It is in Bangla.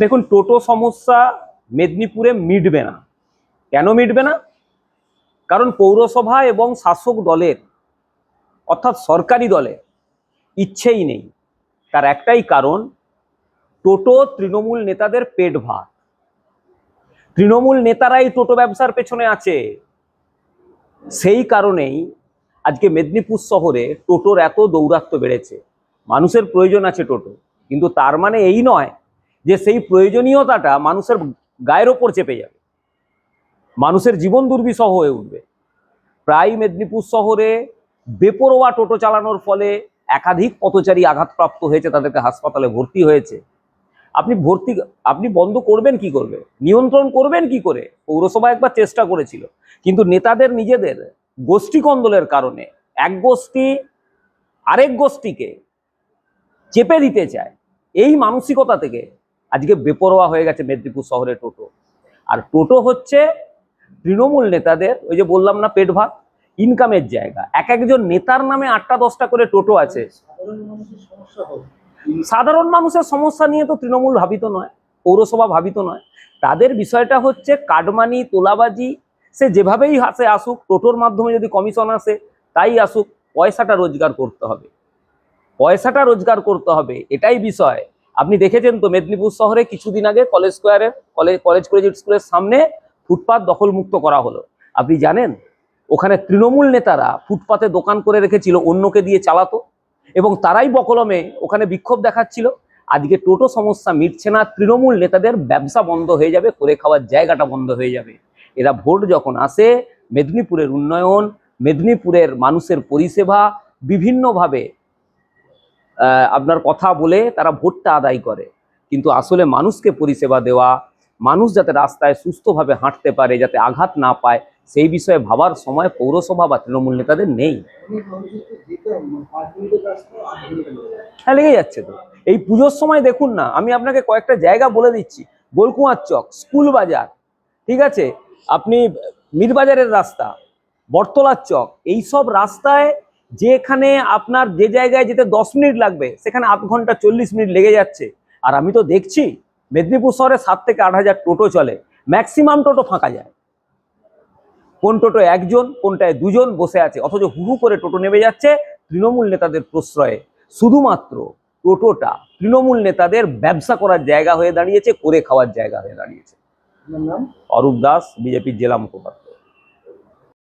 দেখুন, টোটো সমস্যা মেদিনীপুরে মিটবে না। কেন মিটবে না? কারণ পৌরসভা এবং শাসক দলের, অর্থাৎ সরকারি দলের ইচ্ছেই নেই। তার একটাই কারণ, টোটো তৃণমূল নেতাদের পেট ভাত। তৃণমূল নেতারাই টোটো ব্যবসার পেছনে আছে। সেই কারণেই আজকে মেদিনীপুর শহরে টোটোর এত দৌরাত্ম বেড়েছে। মানুষের প্রয়োজন আছে টোটো। কিন্তু তার মানে এই নয় যে সেই প্রয়োজনীয়তাটা মানুষের গায়ের ওপর চেপে যাবে। মানুষের জীবন দুর্বিষহ হয়ে উঠবে। প্রায় মেদিনীপুর শহরে বেপরোয়া টোটো চালানোর ফলে একাধিক পথচারী আঘাতপ্রাপ্ত হয়েছে, তাদেরকে হাসপাতালে ভর্তি হয়েছে। আপনি ভর্তি, আপনি বন্ধ করবেন কি করবে? নিয়ন্ত্রণ করবেন কি করে? পৌরসভা একবার চেষ্টা করেছিল। কিন্তু নেতাদের, নিজেদের গোষ্ঠী কন্দলের কারণে এক গোষ্ঠী আরেক গোষ্ঠীকে চেপে দিতে চায়। এই মানসিকতা থেকে আজকে বেপরোয়া হয়ে গেছে মেদিনীপুর শহরে টোটো। আর টোটো হচ্ছে তৃণমূল নেতাদের, ওই যে বললাম না পেট ভাত ইনকামের জায়গা। এক একজন নেতার নামে আটটা দশটা করে টোটো আছে। সাধারণ মানুষের সমস্যা নিয়ে তো তৃণমূল ভাবিত নয়, পৌরসভা ভাবিত নয়। তাদের বিষয়টা হচ্ছে কাটমানি, তোলাবাজি, সে যেভাবেই আসে আসুক, টোটোর মাধ্যমে যদি কমিশন আসে, তাই আসুক, পয়সাটা রোজগার করতে হবে। পয়সাটা রোজগার করতে হবে, এটাই বিষয়। আপনি দেখেছেন তো মেদিনীপুর শহরে কিছুদিন আগে কলেজ স্কোয়ারের কলেজ কলেজ কলেজ স্কুলের সামনে ফুটপাত দখলমুক্ত করা হলো। আপনি জানেন? ওখানে তৃণমূল নেতারা ফুটপাতে দোকান করে রেখেছিল, অন্যকে দিয়ে চালাতো এবং তারাই বকলমে ওখানে বিক্ষোভ দেখাচ্ছিল। আজকে টোটো সমস্যা মিটছে না, তৃণমূল নেতাদের ব্যবসা বন্ধ হয়ে যাবে, করে খাওয়ার জায়গাটা বন্ধ হয়ে যাবে। এরা ভোট যখন আসে, মেদিনীপুরের উন্নয়ন, মেদিনীপুরের মানুষের পরিষেবা, বিভিন্নভাবে আপনার কথা বলে তারা ভোটটা আদায় করে। কিন্তু আসলে মানুষকে পরিষেবা দেওয়া, মানুষ যাতে রাস্তায় সুস্থভাবে হাঁটতে পারে, যাতে আঘাত না পায়, সেই বিষয়ে ভাবার সময় পৌরসভা বা তৃণমূল নেতাদের নেই। হ্যাঁ লেগে যাচ্ছে তো। এই পুজোর সময় দেখুন না, আমি আপনাকে কয়েকটা জায়গা বলে দিচ্ছি। গোলকুয়ার চক, স্কুল বাজার, ঠিক আছে? আপনি মীরবাজারের রাস্তা, বটতলার চক এই সব রাস্তায় যেখানে আপনার যে জায়গায় যেতে দশ মিনিট লাগবে সেখানে আধ ঘণ্টা চল্লিশ মিনিট লেগে যাচ্ছে। আর আমি তো দেখছি মেদিনীপুর শহরে সাত থেকে আট হাজার টোটো চলে ম্যাক্সিমাম টোটো ফাঁকা যায়। কোন টোটো একজন কোনটায় দুজন বসে আছে অথচ হু হু করে টোটো নেমে যাচ্ছে তৃণমূল নেতাদের প্রশ্রয়ে। শুধুমাত্র টোটোটা তৃণমূল নেতাদের ব্যবসা করার জায়গা হয়ে দাঁড়িয়েছে করে খাওয়ার জায়গা হয়ে দাঁড়িয়েছে। অরূপ দাস বিজেপির জেলা মুখপাত্র।